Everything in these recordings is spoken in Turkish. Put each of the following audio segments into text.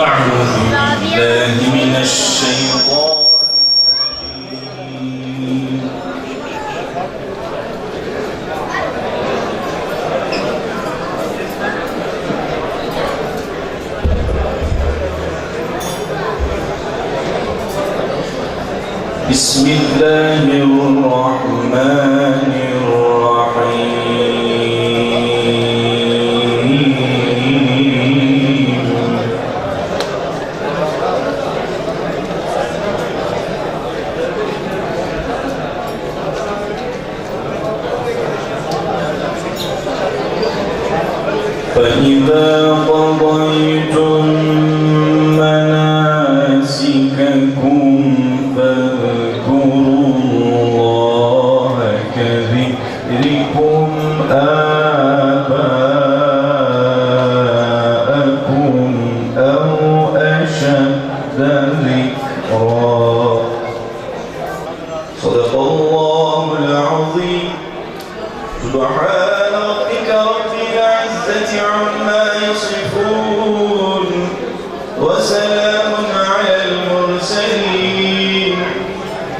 أعوذ بالله من الشيطان بسم الله الرحمن فإذا قضيتم مناسككم فاذكروا الله كذكركم آباءكم أو أشد ذكرا. صدق الله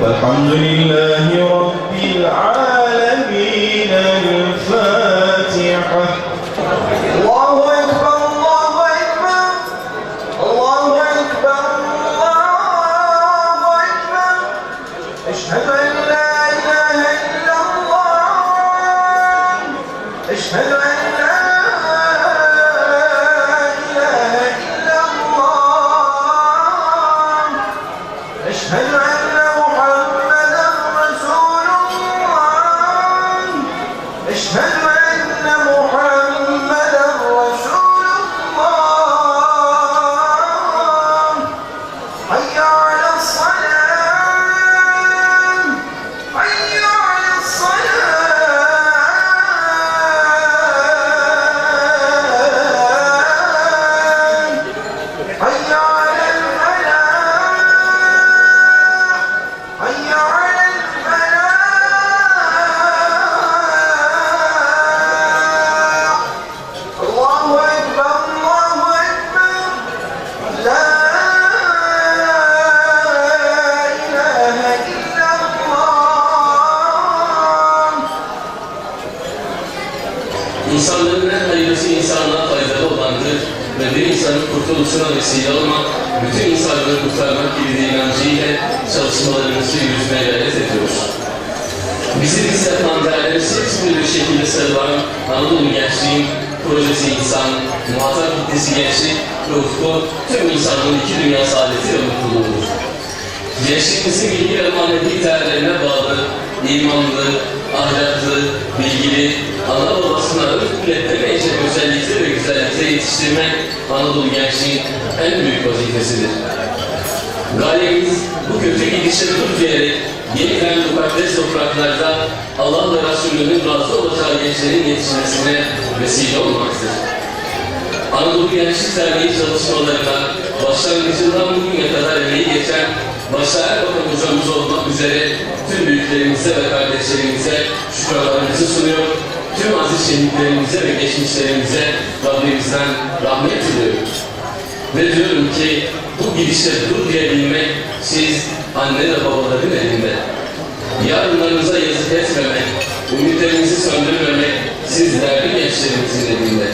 والحمد لله رب العالمين الفاتحة الله أكبر الله أكبر الله أكبر الله أكبر. أشهد أن لا إله إلا الله. أشهد أن أشهد أن İnsanların en hayırlısı insanlığa faydalı olandır ve bir insanın kurtuluşuna vesile olmak, bütün insanları kurtarmak gibi bir inancıyla çalışmalarımızı yürütmeye gayret ediyoruz. Bizi biz yapan değerleri hepsini bir şekilde sarılan Anadolu Gençliğin projesi insan, muhatap kitlesi gençlik ve ufku tüm insanlığın iki dünya saadeti ve mutluluğudur. Gençliğimizin bilgi ve manevi değerlerine bağlı, imanlı, ahlaklı, bilgili, ana babasına öz milletlemeyecek özellikle ve güzellikle yetiştirmek Anadolu gençliğin en büyük vazifesidir. Gayemiz bu kötü gidişe dur diyerek yeniden mukaddes topraklarda Allah ve Resulü'nün razı olacağı gençlerin yetişmesine vesile olmaktır. Anadolu Gençlik Derneği çalışmalarına başlangıcından bugüne kadar emeği geçen başta Erbakan hocamız olmak üzere tüm büyüklerimize ve kardeşlerimize şükranlarımızı sunuyor. Tüm aziz şehitlerimize ve geçmişlerimize Rabbimizden rahmet diliyorum. Ve diyorum ki bu gidişte dur diyebilmek siz anne ve babaların elinde. Yarınlarınıza yazık etmemek, ümitlerinizi söndürmemek siz değerli gençlerimizin elinde.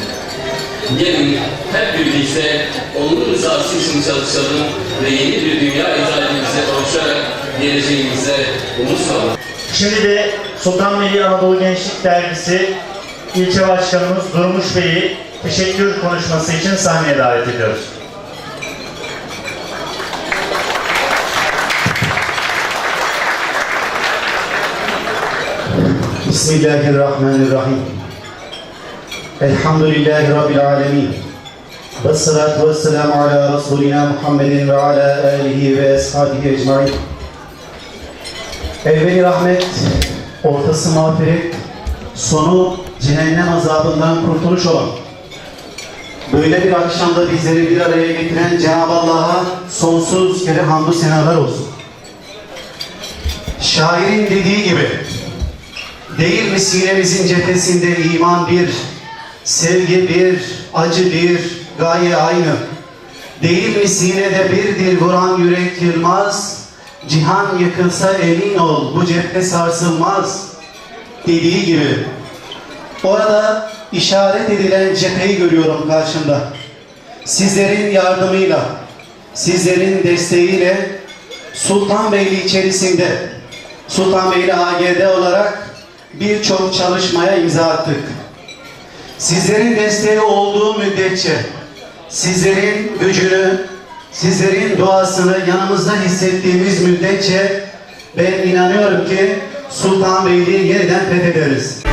Gelin hep birlikte onun rızası için çalışalım ve yeni bir dünya idealimize kavuşarak geleceğimize umut sağlayalım. Şimdi de Sultanbeyli Anadolu Gençlik Dergisi ilçe başkanımız Durmuş Bey'i teşekkür konuşması için sahneye davet ediyoruz. Bismillahirrahmanirrahim. Elhamdülillahi Rabbil alemin. Ala Resulina Muhammedin ve ala alihi ve ashabihi ecmain. Evveli rahmet, ortası mağfiret, sonu cehennem azabından kurtuluş olan, böyle bir akşamda bizleri bir araya getiren Cenab-ı Allah'a sonsuz kere hamdü senalar olsun. Şairin dediği gibi, Değil mi sinemizin cephesinde iman bir, sevgi bir, acı bir, gaye aynı. Değil mi sinede bir dil vuran yürek yılmaz? Cihan yıkılsa emin ol bu cephe sarsılmaz. Dediği gibi. Orada işaret edilen cepheyi görüyorum karşımda. Sizlerin yardımıyla, sizlerin desteğiyle Sultanbeyli içerisinde Sultanbeyli AGD olarak birçok çalışmaya imza attık. Sizlerin desteği olduğu müddetçe sizlerin gücünü, sizlerin duasını yanımızda hissettiğimiz müddetçe ben inanıyorum ki Sultanbeyli'yi yeniden fethederiz.